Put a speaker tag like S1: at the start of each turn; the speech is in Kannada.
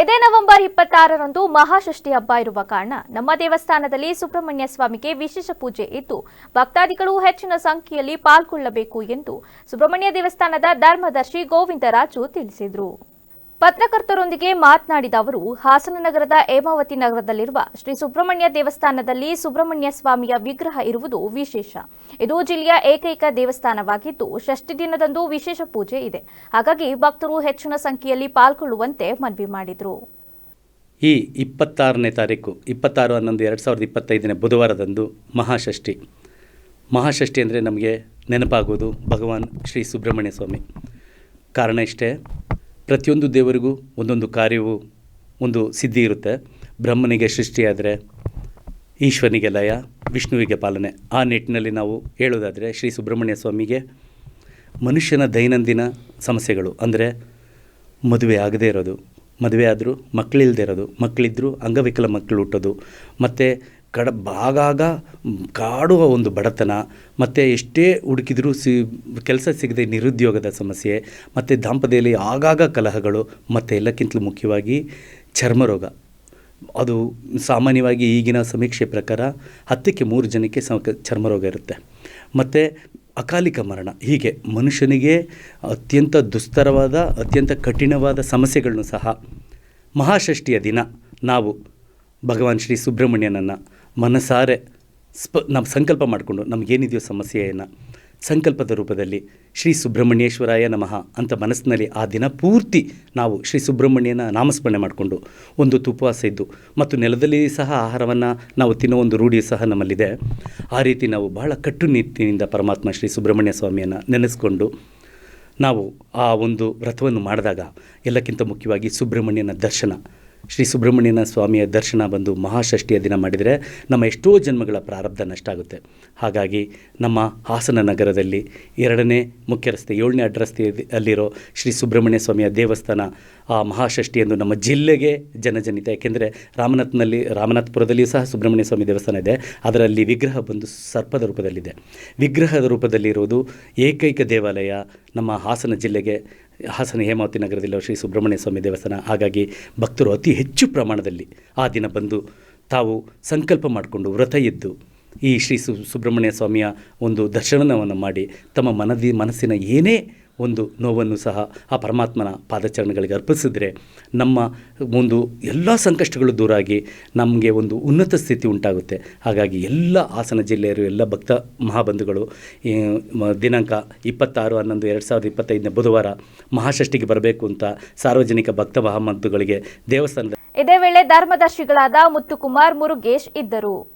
S1: ಇದೇ ನವೆಂಬರ್ ಇಪ್ಪತ್ತಾರರಂದು ಮಹಾಷಷ್ಠಿ ಹಬ್ಬ ಇರುವ ಕಾರಣ ನಮ್ಮ ದೇವಸ್ಥಾನದಲ್ಲಿ ಸುಬ್ರಹ್ಮಣ್ಯ ಸ್ವಾಮಿಗೆ ವಿಶೇಷ ಪೂಜೆ ಇದ್ದು, ಭಕ್ತಾದಿಗಳು ಹೆಚ್ಚಿನ ಸಂಖ್ಯೆಯಲ್ಲಿ ಪಾಲ್ಗೊಳ್ಳಬೇಕು ಎಂದು ಸುಬ್ರಹ್ಮಣ್ಯ ದೇವಸ್ಥಾನದ ಧರ್ಮದರ್ಶಿ ಗೋವಿಂದರಾಜು ತಿಳಿಸಿದರು. ಪತ್ರಕರ್ತರೊಂದಿಗೆ ಮಾತನಾಡಿದ ಅವರು, ಹಾಸನ ನಗರದ ಹೇಮಾವತಿ ನಗರದಲ್ಲಿರುವ ಶ್ರೀ ಸುಬ್ರಹ್ಮಣ್ಯ ದೇವಸ್ಥಾನದಲ್ಲಿ ಸುಬ್ರಹ್ಮಣ್ಯ ಸ್ವಾಮಿಯ ವಿಗ್ರಹ ಇರುವುದು ವಿಶೇಷ. ಇದು ಜಿಲ್ಲೆಯ ಏಕೈಕ ದೇವಸ್ಥಾನವಾಗಿದ್ದು, ಷಷ್ಠಿ ದಿನದಂದು ವಿಶೇಷ ಪೂಜೆ ಇದೆ. ಹಾಗಾಗಿ ಭಕ್ತರು ಹೆಚ್ಚಿನ ಸಂಖ್ಯೆಯಲ್ಲಿ ಪಾಲ್ಗೊಳ್ಳುವಂತೆ ಮನವಿ ಮಾಡಿದರು.
S2: ಈ ಇಪ್ಪತ್ತಾರನೇ ತಾರೀಕು, ಇಪ್ಪತ್ತಾರು ಹನ್ನೊಂದು ಎರಡು ಸಾವಿರದ ಇಪ್ಪತ್ತೈದನೇ ಬುಧವಾರದಂದು ಮಹಾಷಷ್ಠಿ. ಮಹಾಷಷ್ಠಿ ಅಂದರೆ ನಮಗೆ ನೆನಪಾಗುವುದು ಭಗವಾನ್ ಶ್ರೀ ಸುಬ್ರಹ್ಮಣ್ಯ ಸ್ವಾಮಿ. ಕಾರಣ ಇಷ್ಟೇ ಪ್ರತಿಯೊಂದು ದೇವರಿಗೂ ಒಂದೊಂದು ಕಾರ್ಯವು ಒಂದು ಸಿದ್ಧಿ ಇರುತ್ತೆ. ಬ್ರಹ್ಮನಿಗೆ ಸೃಷ್ಟಿಯಾದರೆ ಈಶ್ವರನಿಗೆ ಲಯ, ವಿಷ್ಣುವಿಗೆ ಪಾಲನೆ. ಆ ನಿಟ್ಟಿನಲ್ಲಿ ನಾವು ಹೇಳೋದಾದರೆ ಶ್ರೀ ಸುಬ್ರಹ್ಮಣ್ಯ ಸ್ವಾಮಿಗೆ ಮನುಷ್ಯನ ದೈನಂದಿನ ಸಮಸ್ಯೆಗಳು. ಅಂದರೆ ಮದುವೆ ಆಗದೇ ಇರೋದು, ಮದುವೆ ಆದರೂ ಮಕ್ಕಳಿಲ್ಲದೆ ಇರೋದು ಮಕ್ಕಳಿದ್ದರೂ ಅಂಗವಿಕಲ ಮಕ್ಕಳು ಹುಟ್ಟೋದು, ಮತ್ತು ಕಡ ಆಗಾಗ ಕಾಡುವ ಒಂದು ಬಡತನ, ಮತ್ತು ಎಷ್ಟೇ ಹುಡುಕಿದರೂ ಸಿ, ಕೆಲಸ ಸಿಗದೆ ನಿರುದ್ಯೋಗದ ಸಮಸ್ಯೆ, ಮತ್ತು ದಾಂಪತ್ಯದಲ್ಲಿ ಆಗಾಗ ಕಲಹಗಳು, ಮತ್ತು ಎಲ್ಲಕ್ಕಿಂತಲೂ ಮುಖ್ಯವಾಗಿ ಚರ್ಮರೋಗ. ಅದು ಸಾಮಾನ್ಯವಾಗಿ ಈಗಿನ ಸಮೀಕ್ಷೆ ಪ್ರಕಾರ ಹತ್ತಕ್ಕೆ ಮೂರು ಜನಕ್ಕೆ ಸ ಚರ್ಮರೋಗ ಇರುತ್ತೆ. ಮತ್ತು ಅಕಾಲಿಕ ಮರಣ, ಹೀಗೆ ಮನುಷ್ಯನಿಗೆ ಅತ್ಯಂತ ದುಸ್ತರವಾದ, ಅತ್ಯಂತ ಕಠಿಣವಾದ ಸಮಸ್ಯೆಗಳನ್ನು ಸಹ ಮಹಾಷಷ್ಠಿಯ ದಿನ ನಾವು ಭಗವಾನ್ ಶ್ರೀ ಸುಬ್ರಹ್ಮಣ್ಯನನ್ನು ಮನಸಾರೆ ಸ್ಪ, ನಾವು ಸಂಕಲ್ಪ ಮಾಡಿಕೊಂಡು ನಮಗೇನಿದೆಯೋ ಸಮಸ್ಯೆಯನ್ನು ಸಂಕಲ್ಪದ ರೂಪದಲ್ಲಿ ಶ್ರೀ ಸುಬ್ರಹ್ಮಣ್ಯೇಶ್ವರಾಯ ನಮಃ ಅಂತ ಮನಸ್ಸಿನಲ್ಲಿ ಆ ದಿನ ಪೂರ್ತಿ ನಾವು ಶ್ರೀ ಸುಬ್ರಹ್ಮಣ್ಯನ ನಾಮಸ್ಮರಣೆ ಮಾಡಿಕೊಂಡು ಒಂದು ಉಪವಾಸ ಇದ್ದು ಮತ್ತು ನೆಲದಲ್ಲಿ ಸಹ ಆಹಾರವನ್ನು ನಾವು ತಿನ್ನೋ ಒಂದು ರೂಢಿ ಸಹ ನಮ್ಮಲ್ಲಿದೆ. ಆ ರೀತಿ ನಾವು ಬಹಳ ಕಟ್ಟುನಿಟ್ಟಿನಿಂದ ಪರಮಾತ್ಮ ಶ್ರೀ ಸುಬ್ರಹ್ಮಣ್ಯ ಸ್ವಾಮಿಯನ್ನು ನೆನೆಸ್ಕೊಂಡು ನಾವು ಆ ಒಂದು ವ್ರತವನ್ನು ಮಾಡಿದಾಗ ಎಲ್ಲಕ್ಕಿಂತ ಮುಖ್ಯವಾಗಿ ಸುಬ್ರಹ್ಮಣ್ಯನ ದರ್ಶನ ಶ್ರೀ ಸುಬ್ರಹ್ಮಣ್ಯನ ಸ್ವಾಮಿಯ ದರ್ಶನ ಬಂದು ಮಹಾಷಷ್ಠಿಯ ದಿನ ಮಾಡಿದರೆ ನಮ್ಮ ಎಷ್ಟೋ ಜನ್ಮಗಳ ಪ್ರಾರಬ್ಧ ನಷ್ಟ ಆಗುತ್ತೆ. ಹಾಗಾಗಿ ನಮ್ಮ ಹಾಸನ ನಗರದಲ್ಲಿ ಎರಡನೇ ಮುಖ್ಯ ರಸ್ತೆ, ಏಳನೇ ಅಡ್ರಸ್ತೆ ಅಲ್ಲಿರೋ ಶ್ರೀ ಸುಬ್ರಹ್ಮಣ್ಯ ಸ್ವಾಮಿಯ ದೇವಸ್ಥಾನ ಆ ಮಹಾಷಷ್ಠಿಯಂದು ನಮ್ಮ ಜಿಲ್ಲೆಗೆ ಜನಜನಿತ. ಯಾಕೆಂದರೆ ರಾಮನಾಥ್ನಲ್ಲಿ, ರಾಮನಾಥಪುರದಲ್ಲಿಯೂ ಸಹ ಸುಬ್ರಹ್ಮಣ್ಯ ಸ್ವಾಮಿ ದೇವಸ್ಥಾನ ಇದೆ. ಅದರಲ್ಲಿ ವಿಗ್ರಹ ಬಂದು ಸರ್ಪದ ರೂಪದಲ್ಲಿದೆ. ವಿಗ್ರಹದ ರೂಪದಲ್ಲಿರೋದು ಏಕೈಕ ದೇವಾಲಯ ನಮ್ಮ ಹಾಸನ ಜಿಲ್ಲೆಗೆ ಹಾಸನ ಹೇಮಾವತಿ ನಗರದಲ್ಲಿರುವ ಶ್ರೀ ಸುಬ್ರಹ್ಮಣ್ಯ ಸ್ವಾಮಿ ದೇವಸ್ಥಾನ. ಹಾಗಾಗಿ ಭಕ್ತರು ಅತಿ ಹೆಚ್ಚು ಪ್ರಮಾಣದಲ್ಲಿ ಆ ದಿನ ಬಂದು ತಾವು ಸಂಕಲ್ಪ ಮಾಡಿಕೊಂಡು ವ್ರತ ಎದ್ದು ಈ ಶ್ರೀ ಸು, ಸುಬ್ರಹ್ಮಣ್ಯ ಸ್ವಾಮಿಯ ಒಂದು ದರ್ಶನವನ್ನು ಮಾಡಿ ತಮ್ಮ ಮನದಿ, ಮನಸ್ಸಿನ ಏನೇ ಒಂದು ನೋವನ್ನು ಸಹ ಆ ಪರಮಾತ್ಮನ ಪಾದಚರಣೆಗಳಿಗೆ ಅರ್ಪಿಸಿದ್ರೆ ನಮ್ಮ ಒಂದು ಎಲ್ಲ ಸಂಕಷ್ಟಗಳು ದೂರಾಗಿ ನಮಗೆ ಒಂದು ಉನ್ನತ ಸ್ಥಿತಿ ಉಂಟಾಗುತ್ತೆ. ಹಾಗಾಗಿ ಎಲ್ಲ ಹಾಸನ ಜಿಲ್ಲೆಯರು, ಎಲ್ಲ ಭಕ್ತ ಮಹಾಬಂಧುಗಳು ದಿನಾಂಕ ಇಪ್ಪತ್ತಾರು, ಹನ್ನೊಂದು, ಎರಡು ಸಾವಿರದ ಇಪ್ಪತ್ತೈದನೇ ಬುಧವಾರ ಮಹಾಷಷ್ಠಿಗೆ ಬರಬೇಕು ಅಂತ ಸಾರ್ವಜನಿಕ ಭಕ್ತ ಮಹಾಬಂಧುಗಳಿಗೆ ದೇವಸ್ಥಾನದ
S1: ಇದೇ ವೇಳೆ ಧರ್ಮದರ್ಶಿಗಳಾದ ಮುತ್ತುಕುಮಾರ್ ಮುರುಗೇಶ್ ಇದ್ದರು.